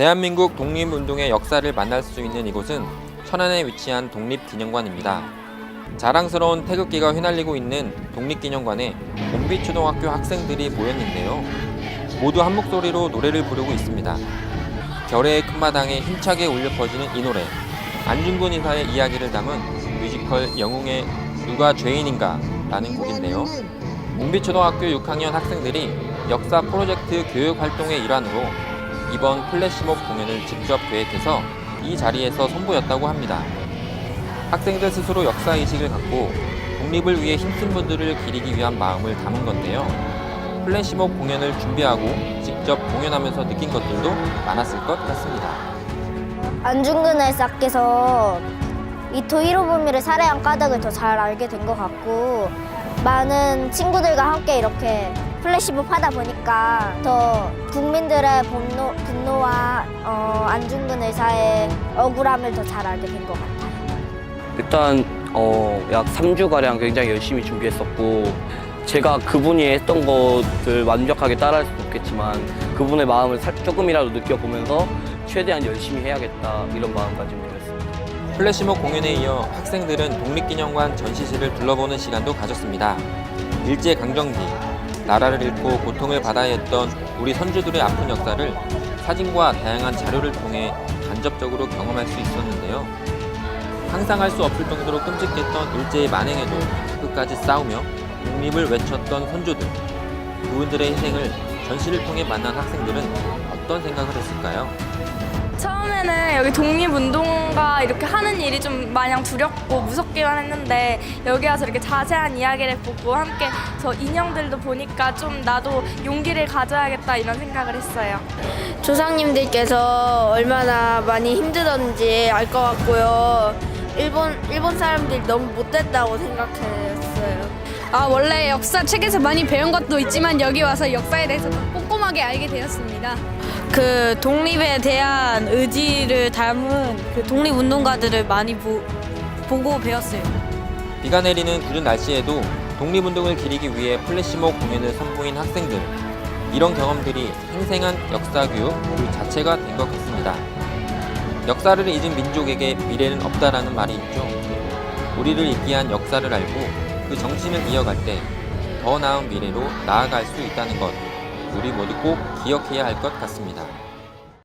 대한민국 독립운동의 역사를 만날 수 있는 이곳은 천안에 위치한 독립기념관입니다. 자랑스러운 태극기가 휘날리고 있는 독립기념관에 봄비초등학교 학생들이 모였는데요. 모두 한 목소리로 노래를 부르고 있습니다. 결의의 큰마당에 힘차게 울려 퍼지는 이 노래. 안중근 의사의 이야기를 담은 뮤지컬 영웅의 누가 죄인인가 라는 곡인데요. 봄비초등학교 6학년 학생들이 역사 프로젝트 교육 활동의 일환으로 이번 플래시몹 공연을 직접 계획해서 이 자리에서 선보였다고 합니다. 학생들 스스로 역사의식을 갖고 독립을 위해 힘쓴 분들을 기리기 위한 마음을 담은 건데요. 플래시몹 공연을 준비하고 직접 공연하면서 느낀 것들도 많았을 것 같습니다. 안중근 의사께서 이토 히로부미를 살해한 까닭을 더 잘 알게 된 것 같고 많은 친구들과 함께 이렇게 플래시몹 하다 보니까 더 국민들의 분노, 분노와 어, 안중근 의사의 억울함을 더 잘 알게 된 것 같아요. 일단 어, 약 3주가량 굉장히 열심히 준비했었고 제가 그분이 했던 것을 완벽하게 따라할 수는 없겠지만 그분의 마음을 살- 조금이라도 느껴보면서 최대한 열심히 해야겠다 이런 마음가짐을 했습니다. 플래시몹 공연에 이어 학생들은 독립기념관 전시실을 둘러보는 시간도 가졌습니다. 일제강점기, 나라를 잃고 고통을 받아야 했던 우리 선조들의 아픈 역사를 사진과 다양한 자료를 통해 간접적으로 경험할 수 있었는데요. 상상할 수 없을 정도로 끔찍했던 일제의 만행에도 끝까지 싸우며 독립을 외쳤던 선조들. 그분들의 희생을 전시를 통해 만난 학생들은 어떤 생각을 했을까요? 처음에는 여기 독립운동가 이렇게 하는 일이 좀 마냥 두렵고 무섭기만 했는데 여기 와서 이렇게 자세한 이야기를 보고 함께 저 인형들도 보니까 좀 나도 용기를 가져야겠다 이런 생각을 했어요. 조상님들께서 얼마나 많이 힘들었는지 알 것 같고요. 일본 일본 사람들이 너무 못됐다고 생각했어요. 아, 원래 역사 책에서 많이 배운 것도 있지만 여기 와서 역사에 대해서 더 꼼꼼하게 알게 되었습니다. 그 독립에 대한 의지를 담은 그 독립운동가들을 많이 보, 보고 배웠어요. 비가 내리는 굳은 날씨에도 독립운동을 기리기 위해 플래시몹 공연을 선보인 학생들. 이런 경험들이 생생한 역사교육 그 자체가 된 것 같습니다. 역사를 잊은 민족에게 미래는 없다라는 말이 있죠. 우리를 있게 한 역사를 알고 그 정신을 이어갈 때 더 나은 미래로 나아갈 수 있다는 것, 우리 모두 꼭 기억해야 할 것 같습니다.